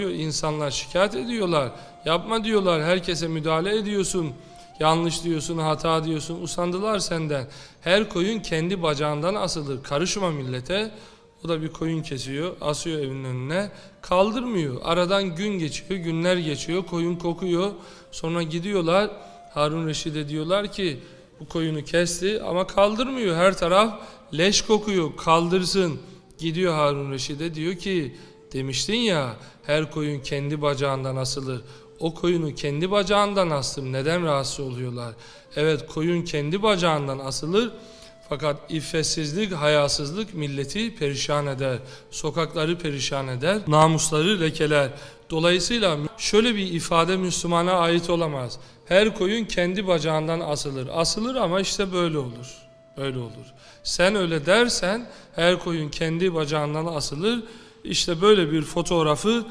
İnsanlar şikayet ediyorlar. Yapma diyorlar. Herkese müdahale ediyorsun. Yanlış diyorsun, hata diyorsun. Usandılar senden. Her koyun kendi bacağından asılır. Karışma millete. O da bir koyun kesiyor, asıyor evinin önüne. Kaldırmıyor. Aradan gün geçiyor, günler geçiyor. Koyun kokuyor. Sonra gidiyorlar. Harun Reşid'e diyorlar ki bu koyunu kesti ama kaldırmıyor. Her taraf leş kokuyor. Kaldırsın. Gidiyor Harun Reşid'e diyor ki demiştin ya her koyun kendi bacağından asılır. O koyunu kendi bacağından astım. Neden rahatsız oluyorlar? Evet koyun kendi bacağından asılır. Fakat iffetsizlik, hayasızlık milleti perişan eder. Sokakları perişan eder. Namusları lekeler. Dolayısıyla şöyle bir ifade Müslümana ait olamaz. Her koyun kendi bacağından asılır. Asılır ama işte böyle olur. Böyle olur. Sen öyle dersen her koyun kendi bacağından asılır. İşte böyle bir fotoğrafı